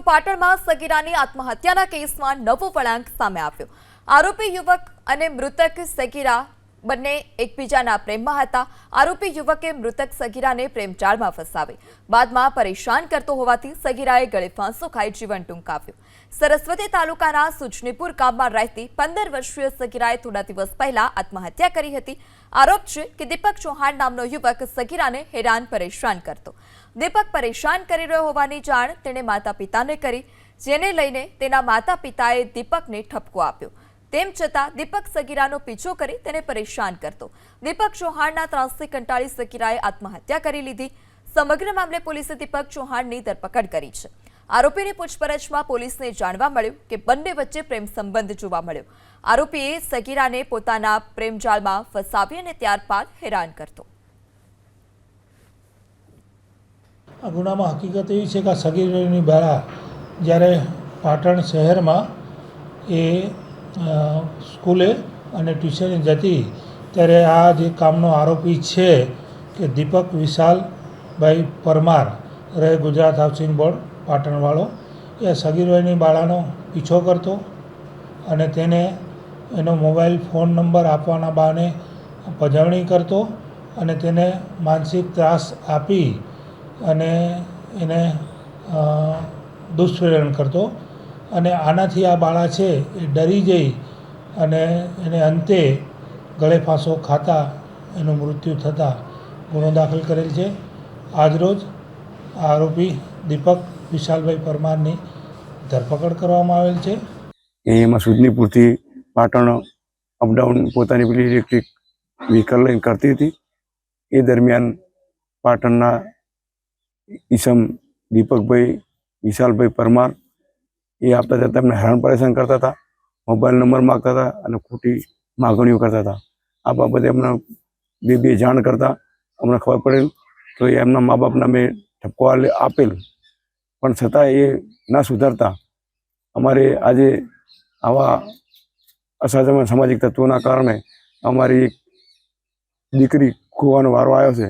તો પાટણમાં સગીરાની આત્મહત્યાના કેસમાં નવો વળાંક સામે આવ્યો. આરોપી યુવક અને મૃતક સગીરા બંને એકબીજાના પ્રેમમાં હતા. આરોપી યુવકે મૃતક સગીરાને પ્રેમજાળમાં ફસાવી. બાદમાં પરેશાન કરતો હોવાથી સગીરાએ ગળે ફાંસો ખાઈ જીવન ટૂંકાવ્યું. સરસ્વતી તાલુકાના સુજનીપુર ગામમાં રહેતી પંદર વર્ષીય સગીરાએ થોડા દિવસ પહેલા આત્મહત્યા કરી હતી. આરોપ છે કે દીપક ચૌહાણ નામનો યુવક સગીરાને હેરાન પરેશાન કરતો. દીપક પરેશાન કરી રહ્યો હોવાની જાણ તેણે માતા પિતાને કરી, જેને લઈને તેના માતા પિતાએ દીપકને ઠપકો આપ્યો. તેમ છતાં દીપક સગીરાનો પીછો કરી તેને પરેશાન કરતો. દીપક ચૌહાણના ત્રાસથી કંટાળી સગીરાએ આત્મહત્યા કરી લીધી. સમગ્ર મામલે પોલીસે દીપક ચૌહાણની ધરપકડ કરી છે. આરોપીની પૂછપરછમાં પોલીસને જાણવા મળ્યું કે બંને વચ્ચે પ્રેમ સંબંધ જોવા મળ્યો. આરોપીએ સગીરાને પોતાના પ્રેમજાળમાં ફસાવી અને ત્યારબાદ હેરાન કરતો. આ ગુનામાં હકીકત એવી છે કે આ સગીરની બાળા જ્યારે પાટણ શહેરમાં એ સ્કૂલે અને ટ્યુશને જતી ત્યારે આ જે કામનો આરોપી છે કે દીપક વિશાલભાઈ પરમાર, રહે ગુજરાત હાઉસિંગ બોર્ડ, પાટણવાળો, એ સગીરભાઈની બાળાનો પીછો કરતો અને તેને એનો મોબાઈલ ફોન નંબર આપવાના બહાને પજવણી કરતો અને તેને માનસિક ત્રાસ આપી અને એને દુષ્પ્રેરણ કરતો. અને આનાથી આ બાળા છે એ ડરી જઈ અને એને અંતે ગળે ફાંસો ખાતા એનું મૃત્યુ થતાં ગુનો દાખલ કરેલ છે. આજરોજ આરોપી દીપક વિશાલભાઈ પરમારની ધરપકડ કરવામાં આવેલ છે. એમાં એમાં સુજનીપુરથી પાટણ અપડાઉન પોતાની પેલી ઇલેક્ટ્રિક વ્હીકલ લઈને કરતી હતી. એ દરમિયાન પાટણના ઈસમ દીપકભાઈ, વિશાલભાઈ પરમાર, એ આપતા હતા તેમને હેરાન પરેશાન કરતા હતા, મોબાઈલ નંબર માગતા હતા અને ખોટી માગણીઓ કરતા હતા. આ બાબતે એમને બે બે જાણ કરતા અમને ખબર પડેલ તો એમના મા બાપને અમે ઠપકો આપેલ. પણ છતાં એ ના સુધારતા. અમારે આજે આવા અસાધારણ સામાજિક તત્વોના કારણે અમારી એક દીકરી ખોવાનો વારો આવ્યો છે.